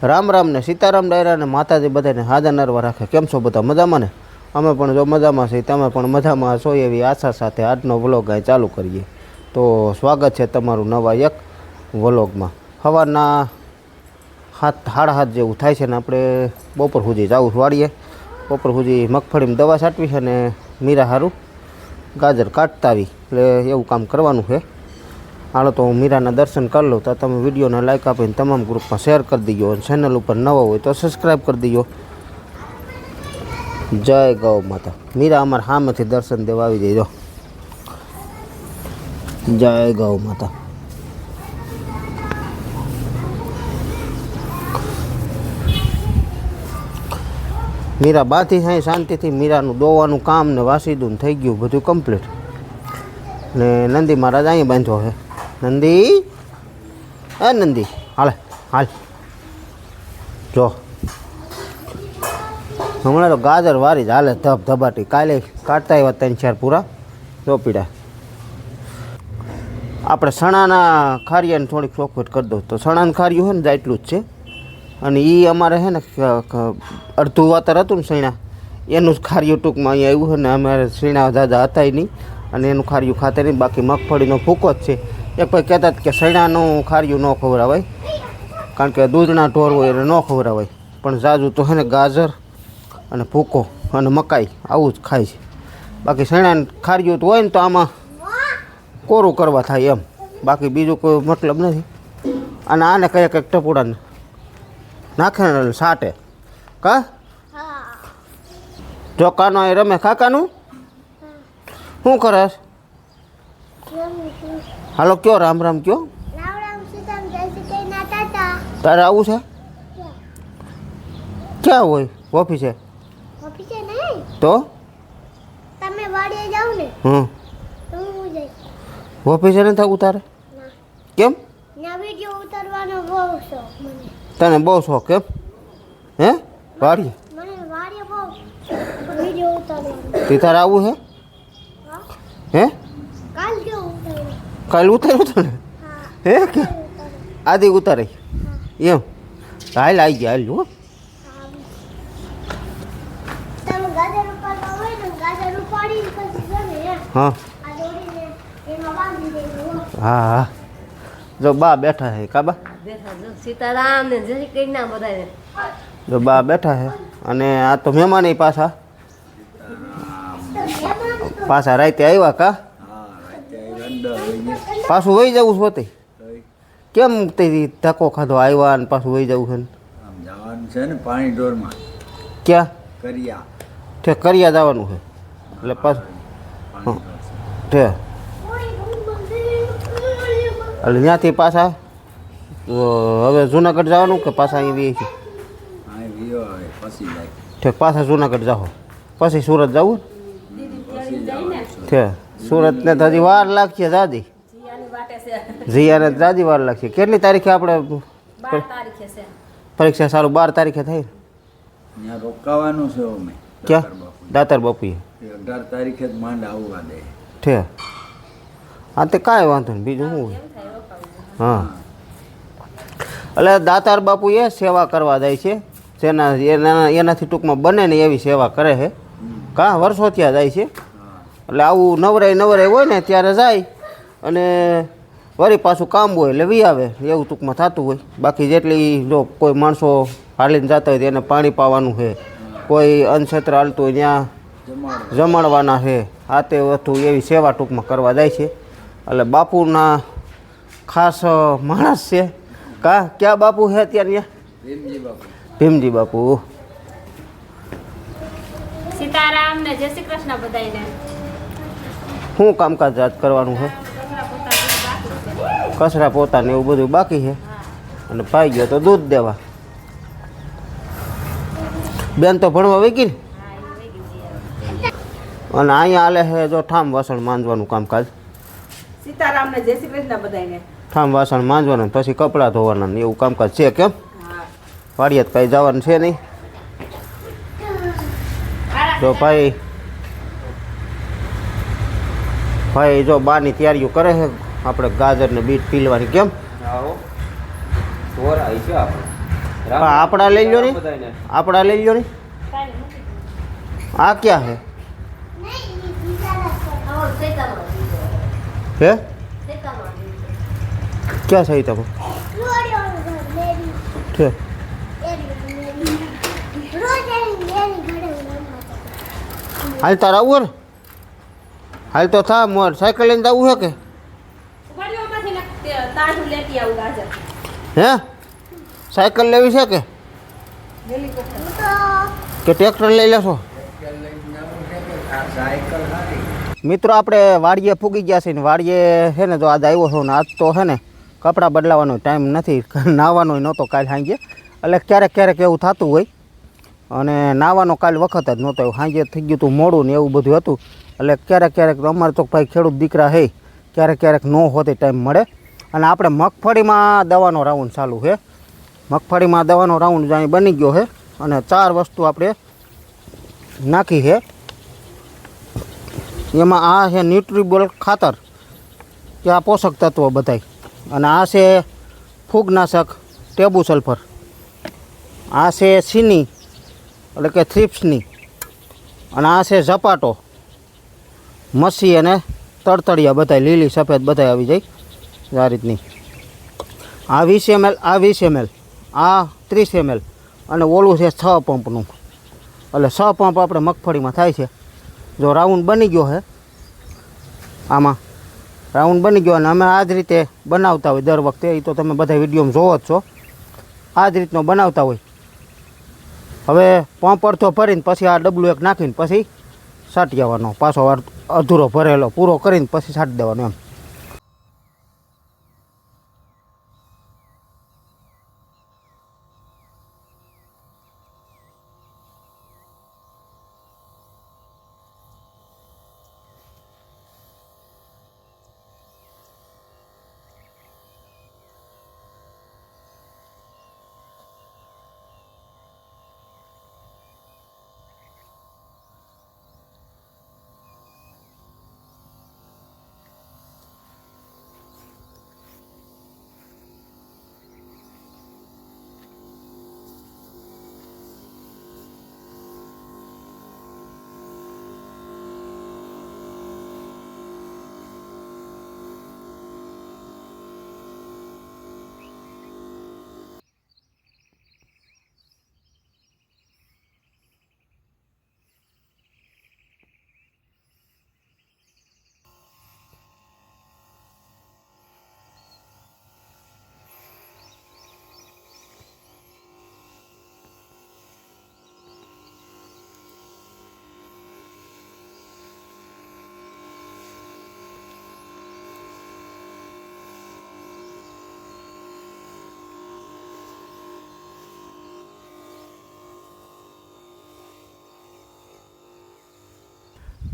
રામ રામ ને સીતારામ ડાયરા ને માતાજી બધાને હાજર નરવા રાખે. કેમ છો બધા મજામાં ને? અમે પણ જો મજામાં છીએ, તમે પણ મજામાં છો એવી આશા સાથે આજનો વ્લોગ અહીં ચાલુ કરીએ. તો સ્વાગત છે તમારું નવા એક વ્લોગમાં. સવારના હાથ સાડા હાથ જેવું થાય છે ને આપણે બપોર સુધી જાવું વાળીએ. બપોર સુધી મગફળીમાં દવા છાંટવી છે ને મીરા સારું ગાજર કાઢતા આવી એટલે એવું કામ કરવાનું છે. હાલો તો હું મીરાના દર્શન કરી લઉં, તો તમે વિડીયોને લાઈક આપીને તમામ ગ્રુપમાં શેર કરી દીજો અને ચેનલ ઉપર નવો હોય તો સબસ્ક્રાઈબ કરી દીજો. જય ગૌ માતા. મીરા અમારા સામેથી દર્શન દેવા આવી જઈજો જય ગૌ માતા. મીરા બાથી સાંઈ શાંતિથી મીરાનું દોવાનું કામ ને વાસીદું થઈ ગયું, બધું કમ્પ્લીટ ને નંદી મહારાજ અહીં બાંધ્યો છે. નંદી? એ નંદી, હાલે, હાલ. જો. હમણાં તો ગાજર વારી જ હાલે ધબ ધબાટી. કાલે કાઢતા આવ્યા ત્રણ ચાર પૂરા. ચોપીડા આપણે સણાના ખારિયાને થોડીક ચોખવટ કરી દઉં. તો સણાનું ખારિયું હોય ને એટલું જ છે. અને એ અમારે છે ને અડધું વાતર હતું ને સૈણા. એનું જ ખારિયું ટૂંકમાં અહીંયા આવ્યું હોય ને, અમારે સીણા દાદા હતા નહીં. અને એનું ખારિયું ખાતે નહીં, બાકી મગફળીનો ભૂકો જ છે. એક ભાઈ કહેતા કે સૈણાનું ખાર્યું ન ખવડાવાય કારણ કે દૂધના ઢોર હોય એટલે ન ખવડાવાય. પણ જાજુ તો છે ને ગાજર અને ભૂકો અને મકાઈ આવું જ ખાય છે. બાકી સૈણાને ખાર્યું તો હોય ને તો આમાં કોરું કરવા થાય એમ. બાકી બીજું કોઈ મતલબ નથી. અને આને કયા કંઈક ટપુડાને નાખે ને સાટે. કા? જો કાનો એ રમે કાકાનું શું કરસ હાલો કયો રામ રામ કયો રામ રામ સીતારામ જય શ્રી કૃષ્ણ તાતા તારે આવું છે ક્યાં હોય ઓફિસે ઓફિસે નહીં તો તમે વાડીએ જાઓ ને હમ તો હું જઈશ ઓફિસે નથી આવું તારે ના કેમ ના વીડિયો ઉતારવાનો બહુ શોખ મને તને બહુ શોખ કેમ હે વાડીએ મને વાડીએ બહુ વીડિયો ઉતારવાનો તે તારે આવું છે હા હે કાલ કેવું ઉતાર્યું કાલે ઉતાર્યું તને હા હે કે કાલ ઉતાર્યું આદિ ઉતારે એમ હાલ આવી ગયા હાલ હો હા તમે ગાજર ઉપાડવા હોય ને ગાજર ઉપાડી પછી છે ને એમ હા આ દોરીને એમાં બાંધી દેવું હો. હા હા જો બા બેઠા છે કાબા બેઠા જો સીતારામ ને જય શ્રી કૃષ્ણ બધાને જો બા બેઠા છે અને આ તો મહેમાન પાછા પાછા રાતે આવ્યા કા પાછું વહી જવું છે હોતે કેમ તે ધક્કો ખાધો? આવ્યા ને પાછું વહી જવું છે ને? જવાનું છે ને પાણી ઢોરમાં. ક્યાં? કરિયા. ઠે કરિયા જવાનું છે. એટલે પાછું ઠે. એટલે ત્યાંથી પાછા હવે જુનાગઢ જવાનું કે પાછા અહીં વીએ ઠેક પાછા જુનાગઢ જાઓ. પછી સુરત જવું? ઠે સુરતને તો હજી વાર લાગશે દાદી છે. દાદી વાર લાગશે કેટલી તારીખે આપણે બાર તારીખે છે. પરીક્ષા સારું? બાર તારીખે થાય રોકાવાનું છે અમે. ક્યાં? દાતાર બાપુએ. એ અઢાર તારીખે જ માંડ આવવા દે. ઠે. હા તે કાંઈ વાંધો નહીં. બીજું શું? હોય? હા. એટલે દાતાર બાપુએ સેવા કરવા જાય છે. જેના એના એનાથી ટૂંકમાં બને ને એવી સેવા કરે છે. કા વર્ષો ત્યાં જાય છે? એટલે આવું નવરાય નવરાય હોય ને ત્યારે જાય. અને વળી પાછું કામ હોય એટલે વી આવે એવું ટૂંકમાં થતું હોય. બાકી જેટલી જો કોઈ માણસો હાલીને જતા હોય એને પાણી પાવાનું છે. કોઈ અનક્ષેત્ર હાલતું હોય ત્યાં જમાડવાના છે. આ તે વસ્તુ એવી સેવા ટૂંકમાં કરવા જાય છે. એટલે બાપુના ખાસ માણસ છે. કા? ક્યાં બાપુ છે અત્યારે ત્યાં ભીમજી બાપુ. સીતારામ ને જય શ્રી કૃષ્ણ બધાને શું કામકાજ કરવાનું છે? કચરા પોતાને એવું બધું બાકી છે. અને પાઈ ગયો તો દૂધ દેવા. બેન તો ભણવા વહી ગઈ ને? અને અહીંયા આલે છે જો ઠામ વાસણ માંજવાનું કામકાજ. સીતારામ ને જય શ્રી કૃષ્ણ બધાને ઠામ વાસણ માંજવાના પછી કપડાં ધોવાના એવું કામકાજ છે કેમ? વાડિયાત કાંઈ જવાનું છે નહીં. જો ભાઈ ભાઈ જો બાની તૈયારીઓ કરે છે. આપણે ગાજર ને બીટ પીલવાની કેમ? આવો. ઢોરાય છે આપણે. પણ આપણા લઈ લો ને. આપણા લઈ લો ને. આ ક્યાં હે? નહીં ઈ સીતારામ પર. અમારું શેતામાં હે શેતામાં ક્યાં સહી તમે રોડિયોનું ઘર, મેરી. છે એરી, મેરી. રોજ એની મેરી ઘરે રમવા જતા. હાલ તાર આવું ને હાલ તો થા મોર સાયકલ લઈને જવું છે કે ઉપાડીઓમાંથી તે લેતી આવું ગાજર. હે? સાયકલ લેવી છે કે? કે ટ્રેક્ટર લઈ લેશો? મિત્રો આપણે વાડીએ ફૂગી ગયા છે ને વાડીએ છે ને જો આજ આવ્યો છો ને આજ તો છે ને કપડાં બદલાવાનો ટાઈમ નથી. નાહવાનો નહોતો કાલ સાંજે. એટલે ક્યારેક ક્યારેક એવું થતું હોય. અને નાહવાનો કાલ વખત જ નહોતો એવું સાંજે થઈ ગયું હતું મોડું ને એવું બધું હતું. એટલે ક્યારેક ક્યારેક અમારે તો ભાઈ ખેડૂત દીકરા હે. ક્યારેક ક્યારેક ન હોતે ટાઈમ મળે. અને આપણે મગફળીમાં દવાનો રાઉન્ડ ચાલુ છે. મગફળીમાં દવાનો રાઉન્ડ જાણી બની ગયો છે અને ચાર વસ્તુ આપણે નાખી છે. એમાં આ છે ન્યુટ્રીબોલ ખાતર, કે આ પોષક તત્વો બધાય. અને આ છે ફૂગનાશક ટેબુ સલ્ફર. આ છે સીની, એટલે કે થ્રિપ્સની. અને આ છે ઝપાટો. મસી અને તડતડિયા બધાય, લીલી, સફેદ બધાય આવી જાય. આ રીતની આ વીસ એમએલ, આ વીસ એમએલ, આ ત્રીસ એમએલ અને ઓલું છે છ પંપનું. એટલે છ પંપ આપણે મગફળીમાં થાય છે. જો રાઉન્ડ બની ગયો છે આમાં રાઉન્ડ બની ગયો અને અમે આ જ રીતે બનાવતા હોય દર વખતે એ તો તમે બધા વિડીયોમાં જોવો જ છો. આ જ રીતનો બનાવતા હોય. હવે પંપ અડધો ભરીને પછી આ ડબલું એક નાખીને પછી સાટી આવવાનો પાછો અધૂરો ભરેલો, પૂરો કરીને પછી સાટી દેવાનો એમ.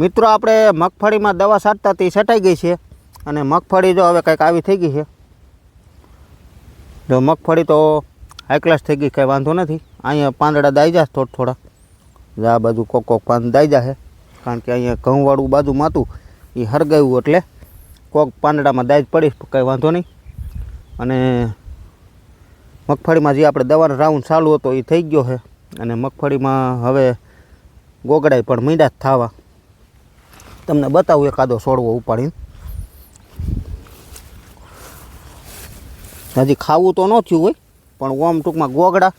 મિત્રો, આપણે મગફળીમાં દવા છાંટતા તે છટાઈ ગઈ છે અને મગફળી જો હવે કંઈક આવી થઈ ગઈ છે. જો મગફળી તો હાઈ ક્લાસ થઈ ગઈ, કંઈ વાંધો નથી. અહીંયા પાંદડા દાઈ જશે થોડા થોડા. આ બાજુ કોક કોક પાંદ દાઈ જશે કારણ કે અહીંયા ઘઉંવાળું બાજુમાં હતું એ હરગાવ્યું એટલે કોક પાંદડામાં દાઈ જ પડી, કંઈ વાંધો નહીં. અને મગફળીમાં જે આપણે દવાનો રાઉન્ડ ચાલુ હતો એ થઈ ગયો છે. અને મગફળીમાં હવે ગોગડાઈ પણ મીંડા જ થવા. તમને બતાવું એકાદો છોડવો ઉપાડીને. હજી ખાવું તો ન થયું હોય, પણ ઓમ ટૂંકમાં ગોગડા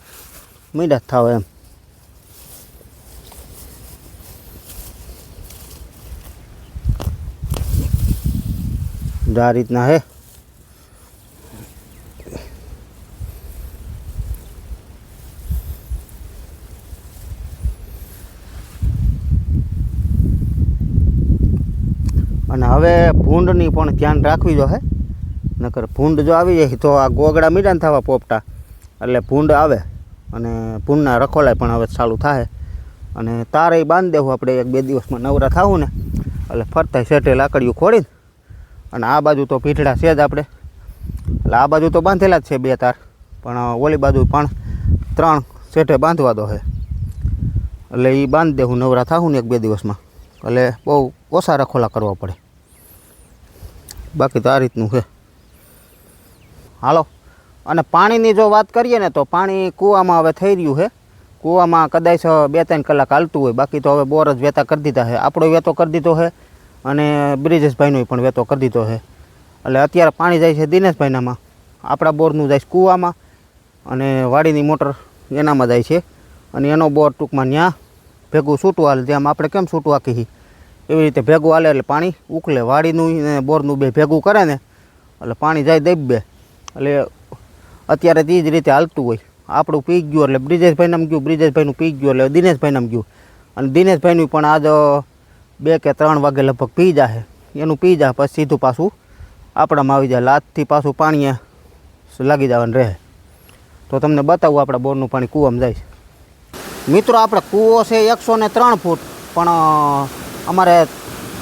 મીડા થાવ એમ. આ રીતના હે અને હવે ભૂંડની પણ ધ્યાન રાખવી જોઈએ. નકર ભૂંડ જો આવી જાય તો આ ગોગડા મીડાન થવા પોપટા. એટલે ભૂંડ આવે અને ભૂંડના રખોલાય પણ હવે ચાલુ થાય અને તારે બાંધી દેવું, આપણે એક બે દિવસમાં નવરા થાવું ને. એટલે ફરતા શેઠે લાકડીઓ ખોડીને અને આ બાજુ તો પીઠડા છે જ આપણે. એટલે આ બાજુ તો બાંધેલા જ છે બે તાર. પણ ઓલી બાજુ પણ ત્રણ શેઠે બાંધવા દો છે એટલે એ બાંધી દેવું, નવરા થાવું ને એક બે દિવસમાં. એટલે બહુ ઓછા રખોલા કરવા પડે. બાકી તો આ રીતનું છે. હાલો, અને પાણીની જો વાત કરીએ ને તો પાણી કૂવામાં હવે થઈ રહ્યું છે. કૂવામાં કદાચ બે ત્રણ કલાક હાલતું હોય, બાકી તો હવે બોર જ વેતા કરી દીધા છે. આપણો વેતો કરી દીધો છે અને બ્રિજેશભાઈનો પણ વેતો કરી દીધો છે. એટલે અત્યારે પાણી જાય છે દિનેશભાઈનામાં આપણા બોરનું જાય છે કૂવામાં અને વાડીની મોટર એનામાં જાય છે. અને એનો બોર ટૂંકમાં ત્યાં ભેગું છૂટવા હાલે. જેમ આપણે કેમ છૂટવા હાકી છીએ? એવી રીતે ભેગું હાલે એટલે પાણી ઉકલે. વાડીનું ને બોરનું બે ભેગું કરે ને, એટલે પાણી જાય દઈ બે. એટલે અત્યારે તે જ રીતે હાલતું હોય. આપણું પી ગયું એટલે બ્રિજેશભાઈ નામ ગયું, બ્રિજેશભાઈનું પી ગયું એટલે દિનેશભાઈ નામ ગયું. અને દિનેશભાઈનું પણ આજ બે કે ત્રણ વાગે લગભગ પી જાય એનું પી જાય પછી સીધું પાછું આપણામાં આવી જાય. લાતથી પાછું પાણી લાગી જવાનું રહે. તો તમને બતાવું આપણા બોરનું પાણી કૂવામાં જાય મિત્રો, આપણે કૂવો છે એકસો ને ત્રણ ફૂટ. પણ અમારે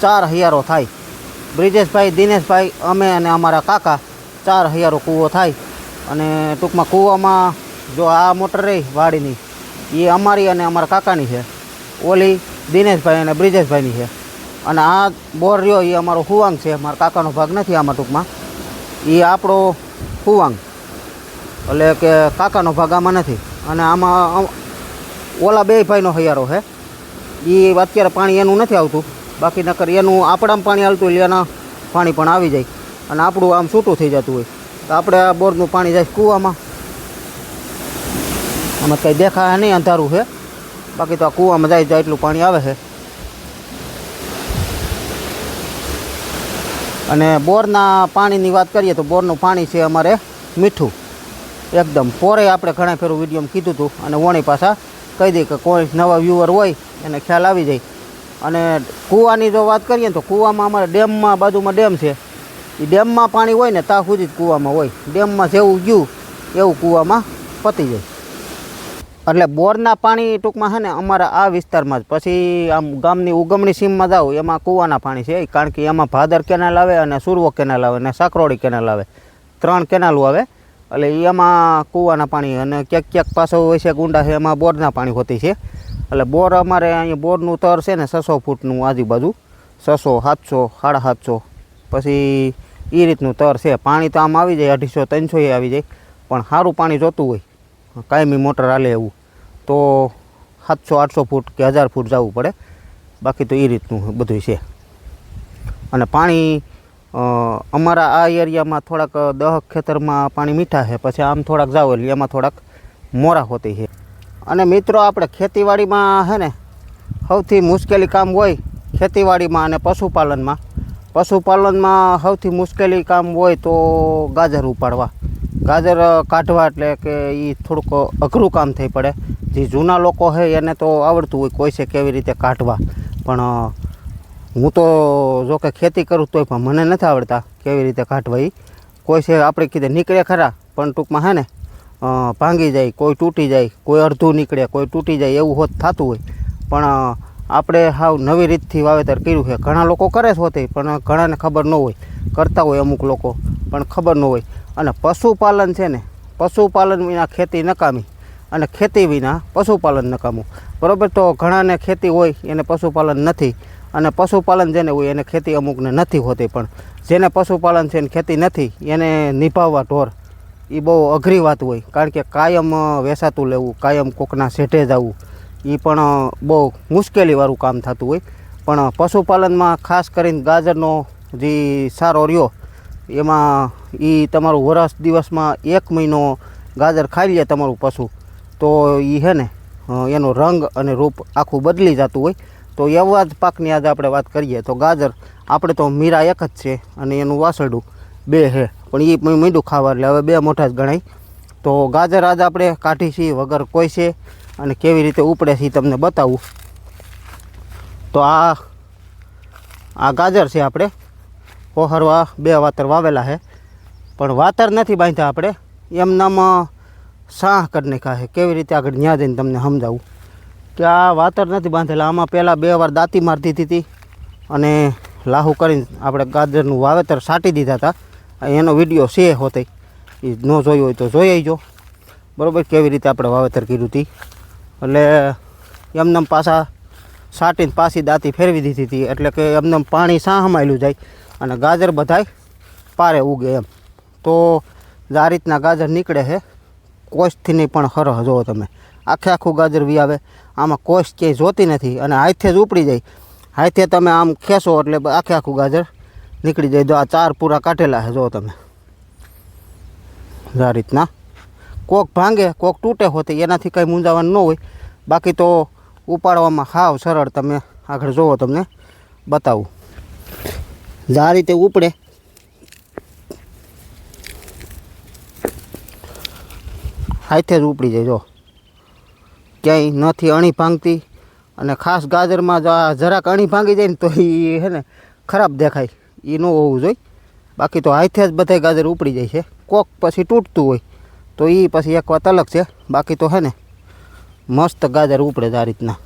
ચાર હૈયારો થાય. બ્રિજેશભાઈ, દિનેશભાઈ, અમે અને અમારા કાકા ચાર હૈયારો કૂવો થાય. અને ટૂંકમાં કૂવામાં જો આ મોટર રહી વાડીની, એ અમારી અને અમારા કાકાની છે. ઓલી દિનેશભાઈ અને બ્રિજેશભાઈની છે. અને આ બોર રહ્યો, એ અમારો હુવાંગ છે. મારા કાકાનો ભાગ નથી આમાં ટૂંકમાં. એ આપણો હુવાંગ. એટલે કે કાકાનો ભાગ આમાં નથી. અને આમાં ઓલા બે ભાઈનો હૈયારો છે. એ અત્યારે પાણી એનું નથી આવતું. બાકી નકર એનું આપણામાં પાણી આવતું એટલે એના પાણી પણ આવી જાય. અને આપણું આમ છૂટું થઈ જતું હોય. તો આપણે આ બોરનું પાણી જાય કૂવામાં. આમાં કંઈ દેખાય નહીં, અંધારું છે. બાકી તો આ કૂવામાં જાય તો એટલું પાણી આવે છે. અને બોરના પાણીની વાત કરીએ તો બોરનું પાણી છે અમારે મીઠું. એકદમ. પોરે આપણે ઘણા ફેરું વિડીયોમાં કીધું હતું અને વણી પાછા કહી દઈએ કે કોઈ નવા વ્યૂઅર હોય, એને ખ્યાલ આવી જાય. અને કૂવાની જો વાત કરીએ તો કૂવામાં અમારે ડેમમાં, બાજુમાં ડેમ છે. એ ડેમમાં પાણી હોય ને ત્યાં સુધી જ કૂવામાં હોય. ડેમમાં જેવું ગયું, એવું કૂવામાં પતી જાય. એટલે બોરના પાણી ટૂંકમાં છે ને અમારા આ વિસ્તારમાં જ. પછી આમ ગામની ઉગમણી સીમમાં જાઉં એમાં કૂવાના પાણી છે. કારણ કે એમાં ભાદર કેનાલ આવે અને સુરવો કેનાલ આવે અને સાકરોડી કેનાલ આવે. ત્રણ કેનાલો આવે. એટલે એમાં કૂવાના પાણી અને ક્યાંક ક્યાંક પાછો હોય છે ગુંડા છે, એમાં બોરના પાણી હોતી છે. એટલે બોર અમારે અહીંયા બોરનું તર છે ને છસો ફૂટનું આજુબાજુ. છસો, સાતસો, સાડા સાતસો. પછી એ રીતનું તર છે. પાણી તો આમ આવી જાય, અઢીસો, ત્રણસો એ આવી જાય. પણ સારું પાણી જોતું હોય. કાયમી મોટર હાલે એવું. તો સાતસો, આઠસો ફૂટ કે હજાર ફૂટ જવું પડે. બાકી તો એ રીતનું બધું છે. અને પાણી અમારા આ એરિયામાં થોડાક દહક ખેતરમાં પાણી મીઠા છે. પછી આમ થોડાક એટલે એમાં થોડાક મોરા હોતી છે. અને મિત્રો, આપણે ખેતીવાડીમાં છે ને, સૌથી મુશ્કેલી કામ હોય ખેતીવાડીમાં અને પશુપાલનમાં. પશુપાલનમાં સૌથી મુશ્કેલી કામ હોય તો ગાજર ઉપાડવા. ગાજર કાઢવા એટલે કે એ થોડુંક અઘરું કામ થઈ પડે. જે જૂના લોકો છે એને તો આવડતું હોય કોઈ છે કેવી રીતે કાઢવા. પણ હું તો જો કે ખેતી કરું તોય, પણ મને નથી આવડતા કેવી રીતે કાઢવા કોઈ છે આપણે કીધે નીકળે ખરા, પણ ટૂંકમાં હે ને ભાંગી જાય, કોઈ તૂટી જાય, કોઈ અડધું નીકળે, કોઈ તૂટી જાય એવું હોત થતું હોય. પણ આપણે હાવ નવી રીતથી વાવેતર કર્યું છે. ઘણા લોકો કરે છે હોતે, પણ ઘણાને ખબર ન હોય. કરતા હોય અમુક લોકો, પણ ખબર ન હોય. અને પશુપાલન છે ને, પશુપાલન વિના ખેતી નકામી અને ખેતી વિના પશુપાલન નકામું. બરાબર? તો ઘણાને ખેતી હોય, એને પશુપાલન નથી. અને પશુપાલન જેને હોય એને ખેતી અમુકને નથી હોતી, પણ જેને પશુપાલન છે ને ખેતી નથી, એને નિભાવવા ઢોર એ બહુ અઘરી વાત હોય. કારણ કે કાયમ વેસાતું લેવું, કાયમ કોકના શેઠે જવું એ પણ બહુ મુશ્કેલીવાળું કામ થતું હોય. પણ પશુપાલનમાં ખાસ કરીને ગાજરનો જે સારો રહ્યો, એમાં એ તમારું વરસ દિવસમાં એક મહિનો ગાજર ખાઈ લે તમારું પશુ. તો એ હે ને એનો રંગ અને રૂપ આખું બદલી જતું હોય. તો એવા જ પાકની આજે આપણે વાત કરીએ તો ગાજર, આપણે તો મીરા એક જ છે અને એનું વાસરડું બે છે. પણ એ મીંડું ખાવા, એટલે હવે બે મોટા જ ગણાય. તો ગાજર આજે આપણે કાઢી છીએ, વગર કોઈ છે. અને કેવી રીતે ઉપડે છે તમને બતાવું. તો આ આ ગાજર છે આપણે. પોહરવા બે વાતર વાવેલા છે. પણ વાતર નથી બાંધ્યા આપણે. એમ નામ સાહ કરી નાખ્યા છે. કેવી રીતે આગળ ન્યા જઈને તમને સમજાવું. કે આ વાતર નથી બાંધેલા. આમાં પહેલાં બે વાર દાંતી માર દીધી હતી અને લાહુ કરીને આપણે ગાજરનું વાવેતર સાટી દીધા હતા. એનો વીડિયો છે હોતે. એ ન જોયો હોય તો જોઈ આવજો બરાબર? કેવી રીતે આપણે વાવેતર કર્યું હતી એટલે એમનેમ પાછા સાટીને પાછી દાંતી ફેરવી દીધી હતી એટલે કે એમને પાણી સાહમાયેલું જાય અને ગાજર બધાય પારે ઉગે એમ. તો આ રીતના ગાજર નીકળે છે. કોષથી નહીં પણ હરહ જુઓ તમે. આખે આખું ગાજર વી આવે આમાં કોસ્ટ ક્યાંય જોતી નથી અને હાથે જ ઉપડી જાય. હાથે તમે આમ ખેંચો એટલે આખે આખું ગાજર નીકળી જાય. જો આ ચાર પૂરા કાઢેલા છે, જો તમે. આ રીતના. કોક ભાંગે, કોક તૂટે હોતી, એનાથી કંઈ મૂંઝાવાનું ન હોય. બાકી તો ઉપાડવામાં હાવ સરળ. તમે આગળ જોવો, તમને બતાવું. આ રીતે ઉપડે. હાથે જ ઉપડી જાય, જો. ક્યાંય નથી અણી ભાંગતી. અને ખાસ ગાજરમાં જો જરાક અણી ભાંગી જાય ને તો એ હે ને ખરાબ દેખાય. એ ન હોવું જોઈએ. બાકી તો હાથે જ બધાય ગાજર ઉપડી જાય છે. કોક પછી તૂટતું હોય તો એ પછી એક વાત અલગ છે. બાકી તો હે ને મસ્ત ગાજર ઉપડે છે આ રીતના.